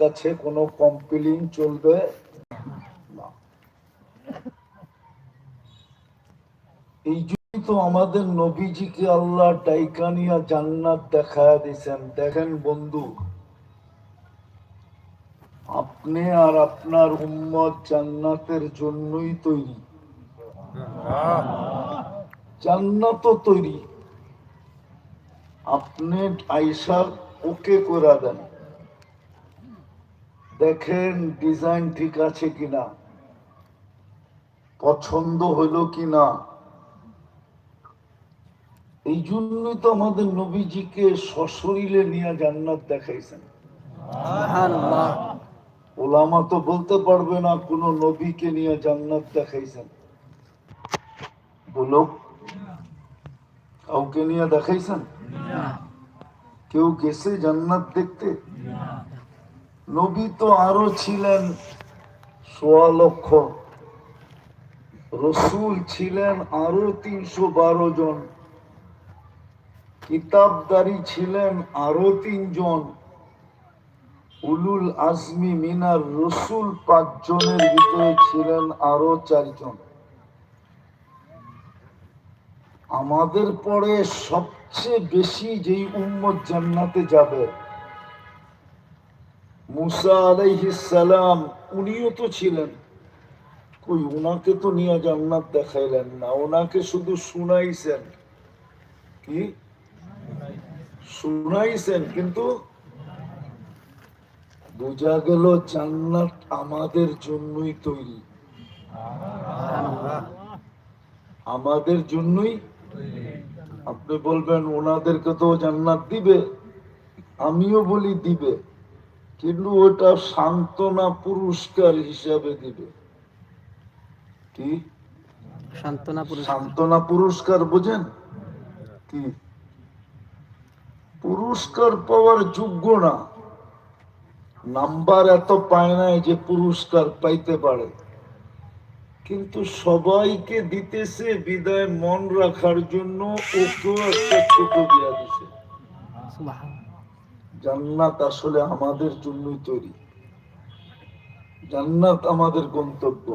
কাছে কোনো কমপ্লেন চলবে? না এই জন্যই তো আমাদের নবীজিকে আল্লাহ ডাইকানিয়া জান্নাত দেখায় দিয়েছেন দেখেন বন্ধু, আপনি আর আপনার উম্মত জান্নাতের জন্যই তৈরি। জান্নাত তৈরি। আপনি আইসা ওকে করে দেন। দেখেন ডিজাইন ঠিক আছে কিনা? পছন্দ হলো কিনা? এই জন্যই তো আমাদের নবীজিকে সশরীরে নিয়ে জান্নাত দেখাইছেন। ওলামা তো বলতে পারবে না কোন নবীকে নিয়ে জান্নাত দেখাইছেন। বলো কাউকে নিয়ে দেখাইছেন? কেউ গেছে জান্নাত দেখতে? নবী তো আরও ছিলেন সোয়া লক্ষ। রসুল ছিলেন আরও তিনশো বারো জন। কিতাবদারি ছিলেন আরও তিনজন। উলুল আজমি মিনার রসুল পাঁচজনের ভিতরে ছিলেন আরও চারজন। আমাদের পরে সবচেয়ে বেশি যেই উম্মত জান্নাতে যাবে মুসা আলাইহিস সালাম, উনিও তো ছিলেন। কই ওনাকে তো নিয়ে জান্নাত দেখাইলেন না ওনাকে শুধু শুনাইছেন। কি? শুনাইছেন, কিন্তু বোঝা গেল জান্নাত আমাদের জন্যই তৈরি। আমাদের জন্যই? আপনি বলবেন ওনাদেরকে তো জান্নাত দিবে, আমিও বলি দিবে। কিন্তু ওটা সান্ত্বনা পুরস্কার হিসাবে দিবে। কি? সান্ত্বনা পুরস্কার। বোঝেন? কি? পুরস্কার পাওয়ার যোগ্য না। নাম্বার এত পায় নাই যে পুরস্কার পাইতে পারে। কিন্তু সবাইকে দিতেছে বিদায় মন রাখার জন্য ওকেও একটা ছোট দিয়া দিছে। জান্নাত আসলে আমাদের জন্যই তৈরি। জান্নাত আমাদের গন্তব্য।